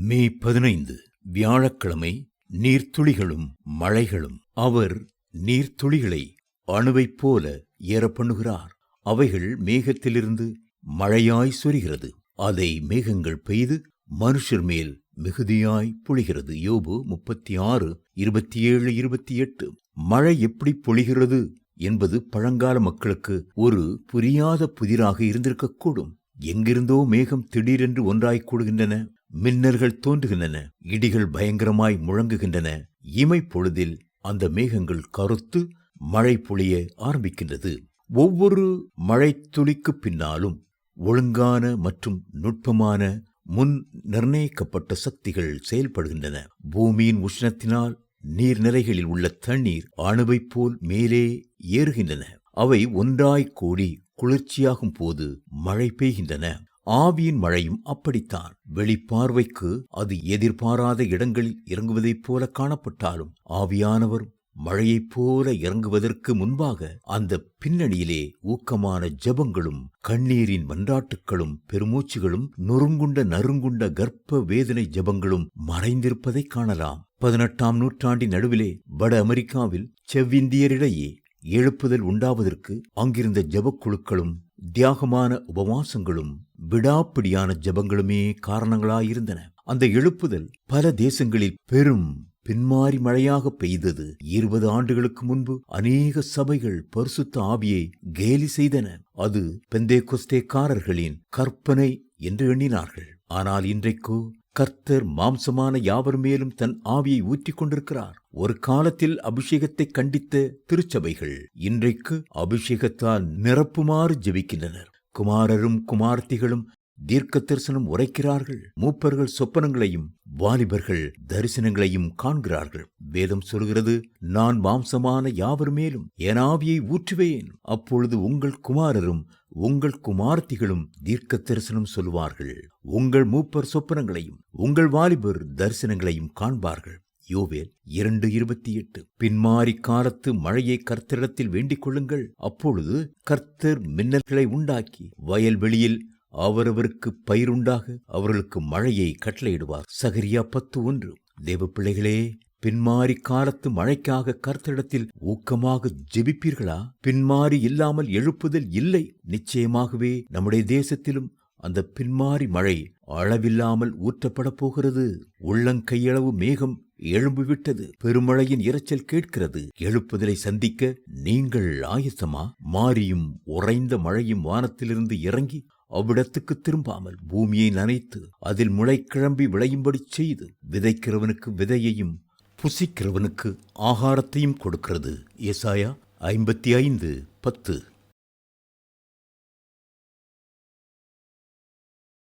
மே பதினைந்து வியாழக்கிழமை நீர்த்துளிகளும் மழைகளும் அவர் நீர்த்துளிகளை அணுவைப் போல ஏற பண்ணுகிறார் அவைகள் மேகத்திலிருந்து மழையாய் சொரிகிறது. அதை மேகங்கள் பெய்து மனுஷர் மேல் மிகுதியாய் பொழிகிறது யோபு முப்பத்தி ஆறு இருபத்தி ஏழு இருபத்தி எட்டு மழை எப்படி பொழிகிறது என்பது பழங்கால மக்களுக்கு ஒரு புரியாத புதிராக இருந்திருக்கக்கூடும். எங்கிருந்தோ மேகம் திடீரென்று ஒன்றாய்க் கூடுகின்றன. மின்னர்கள் தோன்றுகின்றன இடிகள் பயங்கரமாய் முழங்குகின்றன. இமை பொழுதில் அந்த மேகங்கள் கருத்து மழை பொழிய ஆரம்பிக்கின்றது. ஒவ்வொரு மழை துளிக்கு பின்னாலும் ஒழுங்கான மற்றும் நுட்பமான முன் நிர்ணயிக்கப்பட்ட சக்திகள் செயல்படுகின்றன. பூமியின் உஷ்ணத்தினால் நீர்நிலைகளில் உள்ள தண்ணீர் அணுவைப் போல் மேலே ஏறுகின்றன. அவை ஒன்றாய் கூடி குளிர்ச்சியாகும் போது மழை பெய்கின்றன. ஆவியின் மழையும் அப்படித்தான். வெளிப்பார்வைக்கு அது எதிர்பாராத இடங்களில் இறங்குவதைப் போல காணப்பட்டாலும் ஆவியானவர் மழையைப் போல இறங்குவதற்கு முன்பாக அந்த பின்னணியிலே ஊக்கமான ஜபங்களும் கண்ணீரின் மன்றாட்டுக்களும் பெருமூச்சுகளும் நொறுங்குண்ட நறுங்குண்ட கர்ப்ப வேதனை ஜபங்களும் மறைந்திருப்பதை காணலாம். பதினெட்டாம் நூற்றாண்டின் நடுவிலே வட அமெரிக்காவில் செவ்விந்தியரிடையே எழுப்புதல் உண்டாவதற்கு அங்கிருந்த ஜபக்குழுக்களும் தியாகமான உபவாசங்களும் விடாப்பிடியான ஜபங்களுமே காரணங்களாயிருந்தன. அந்த எழுப்புதல் பல தேசங்களில் பெரும் பின்மாறி மழையாக பெய்தது. இருபது ஆண்டுகளுக்கு முன்பு அநேக சபைகள் பரிசுத்த ஆவியை கேலி செய்தன. அது பெந்தே பெந்தேகொஸ்தேக்காரர்களின் கற்பனை என்று எண்ணினார்கள். ஆனால் இன்றைக்கோ கர்த்தர் மாம்சமான யாவர் மேலும் தன் ஆவியை ஊற்றிக் கொண்டிருக்கிறார் ஒரு காலத்தில் அபிஷேகத்தை கண்டித்த திருச்சபைகள் இன்றைக்கு அபிஷேகத்தால் நிரப்புமாறு ஜெபிக்கின்றனர். குமாரரும் குமார்த்திகளும் தீர்க்க தரிசனம் உரைக்கிறார்கள். மூப்பர்கள் சொப்பனங்களையும் வாலிபர்கள் தரிசனங்களையும் காண்கிறார்கள். வேதம் சொல்கிறது நான் மாம்சமான யாவர் மேலும் ஏனாவியை ஊற்றுவேன். அப்பொழுது உங்கள் குமாரரும் உங்கள் குமார்த்திகளும் தீர்க்க தரிசனம் சொல்வார்கள். உங்கள் மூப்பர் சொப்பனங்களையும் உங்கள் வாலிபர் தரிசனங்களையும் காண்பார்கள். யோவேல் இரண்டு இருபத்தி எட்டு பின்மாறி காலத்து மழையை கர்த்தரிடத்தில் வேண்டிக் கொள்ளுங்கள். அப்பொழுது கர்த்தர் மின்னல்களை உண்டாக்கி வயல்வெளியில் அவரவருக்கு பயிருண்டாக அவர்களுக்கு மழையை கட்டளையிடுவார். சகரியா பத்து ஒன்று. தேவ பிள்ளைகளே பின்மாறி காலத்து மழைக்காக கர்த்தரிடத்தில் ஊக்கமாக ஜெபிப்பீர்களா? பின்மாறி இல்லாமல் எழுப்புதல் இல்லை. நிச்சயமாகவே நம்முடைய தேசத்திலும் அந்த பின்மாறி மழை அளவில்லாமல் ஊற்றப்படப் போகிறது. உள்ளங்கையளவு மேகம் எழும்பிவிட்டது. பெருமழையின் இரைச்சல் கேட்கிறது. எழுப்புதலை சந்திக்க நீங்கள் ஆயத்தமா? மாரியும் உறைந்த மழையும் வானத்திலிருந்து இறங்கி அவ்விடத்துக்கு திரும்பாமல் பூமியை நனைத்து அதில் முளை கிளம்பி விளையும்படி செய்து விதைக்கிறவனுக்கு விதையையும் புசிக்கிறவனுக்கு ஆகாரத்தையும் கொடுக்கிறது. ஏசாயா ஐம்பத்தி ஐந்து பத்து.